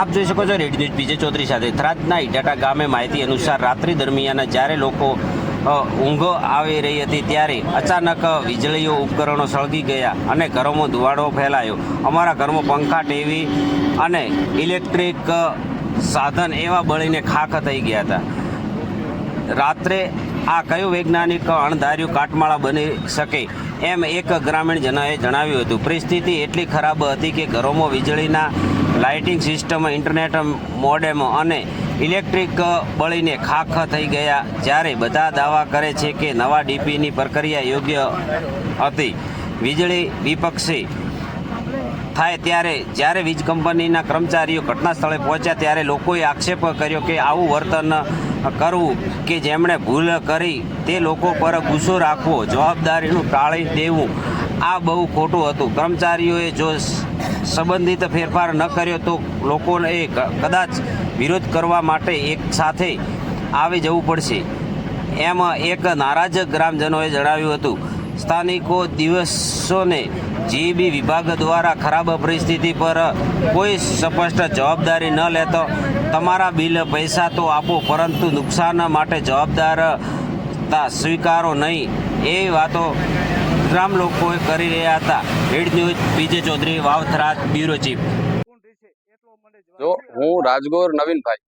આપ જોઈ શકો છો રેડિયો ન્યૂઝ બીજે ચૌધરી સાથે. થરાદના ઇટાટા ગામે માહિતી અનુસાર રાત્રિ દરમિયાન જ્યારે લોકો ઊંઘો આવી રહી હતી ત્યારે અચાનક વીજળીઓ ઉપકરણો સળગી ગયા અને ઘરોમાં ધુવાડો ફેલાયો. અમારા ઘરમાં પંખા, ટીવી અને ઇલેક્ટ્રિક સાધન એવા બળીને ખાખ થઈ ગયા હતા. રાત્રે આ કયું વૈજ્ઞાનિક અણધાર્યું કાટમાળા બની શકે એમ એક ગ્રામીણ જનોએ જણાવ્યું હતું. પરિસ્થિતિ એટલી ખરાબ હતી કે ઘરોમાં વીજળીના લાઇટિંગ સિસ્ટમ, ઇન્ટરનેટ મોડેમ અને ઇલેક્ટ્રિક બળીને ખાખ થઈ ગયા જ્યારે બધા દાવા કરે છે કે નવા ડીપીની પ્રક્રિયા યોગ્ય હતી. વીજળી વિપક્ષી થાય ત્યારે, જ્યારે વીજ કંપનીના કર્મચારીઓ ઘટના સ્થળે પહોંચ્યા ત્યારે લોકોએ આક્ષેપ કર્યો કે આવું વર્તન કરવું કે જેમણે ભૂલ કરી તે લોકો પર ગુસ્સો રાખવો, જવાબદારીનું ટાળી દેવું આ બહુ ખોટું હતું. કર્મચારીઓએ જો સંબંધિત ફેરફાર ન કર્યો તો લોકોને કદાચ વિરોધ કરવા માટે એક સાથે આવી જવું પડશે. એમ એક નારાજ ગ્રામજનોએ જણાવ્યું હતું. સ્થાનિકો દિવસોને જીબી વિભાગ દ્વારા ખરાબ પરિસ્થિતિ પર કોઈ સ્પષ્ટ જવાબદારી ન લેતો, તમારા બિલ પૈસા તો આપો, પરંતુ નુકસાન માટે જવાબદાર સ્વીકારો નહીં. એ વાતો ગ્રામ લોકોએ કરી રહ્યા હતા. રેડ ન્યૂઝ પીજે ચૌધરી વાવથરાજ બ્યુરો ચીફ. જો હું રાજગોર નવીનભાઈ,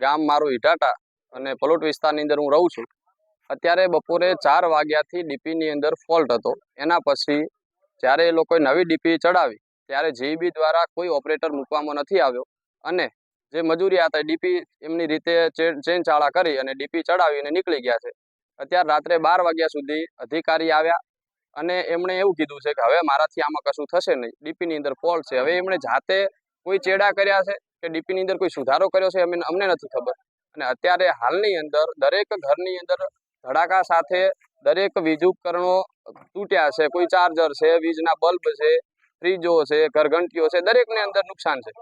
ગામ મારું ઇટાટા અને પલોટ વિસ્તારની અંદર હું રહું છું, અત્યારે બપોરે ચાર વાગ્યાથી ડીપીની અંદર ફોલ્ટ હતો. એના પછી જ્યારે એ લોકોએ નવી ડીપી ચડાવી, ત્યારે જીબી દ્વારા કોઈ ઓપરેટર મૂકવામાં નથી આવ્યો. અને જે મજૂરી હતા, ડીપી એમની રીતે ચેન ચાળા કરી અને ડીપી ચડાવીને નીકળી ગયા છે. અત્યારે રાત્રે બાર વાગ્યા સુધી અધિકારી આવ્યા અને એમણે એવું કીધું છે કે હવે મારાથી આમાં કશું થશે નહીં. ડીપીની અંદર ફોલ્ટ છે. હવે એમણે જાતે કોઈ ચેડા કર્યા છે કે ડીપીની અંદર કોઈ સુધારો કર્યો છે, અમને અમને નથી ખબર. અને અત્યારે હાલની અંદર દરેક ઘરની અંદર ધડાકા સાથે દરેક વીજ ઉપકરણો તૂટ્યા છે. કોઈ ચાર્જર છે, વીજના બલ્બ છે, ફ્રીજો છે, ઘરઘંટીઓ છે, દરેકની અંદર નુકસાન છે.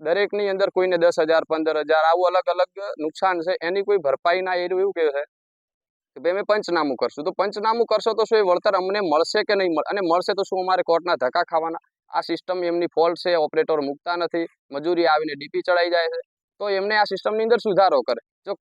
દરેકની અંદર કોઈને દસ હજાર, પંદર હજાર આવું અલગ અલગ નુકસાન છે. એની કોઈ ભરપાઈ ના એવું એવું કહે છે કે ભાઈ અમે પંચનામું કરશું. તો પંચનામું કરશો તો શું એ વળતર અમને મળશે કે નહીં મળે? અને મળશે તો શું અમારે કોર્ટના ધક્કા ખાવાના? આ સિસ્ટમ એમની ફોલ્ટ છે, ઓપરેટર મૂકતા નથી, મજૂરી આવીને ડીપી ચડાઈ જાય છે. તો એમને આ સિસ્ટમની અંદર સુધારો કરે. જો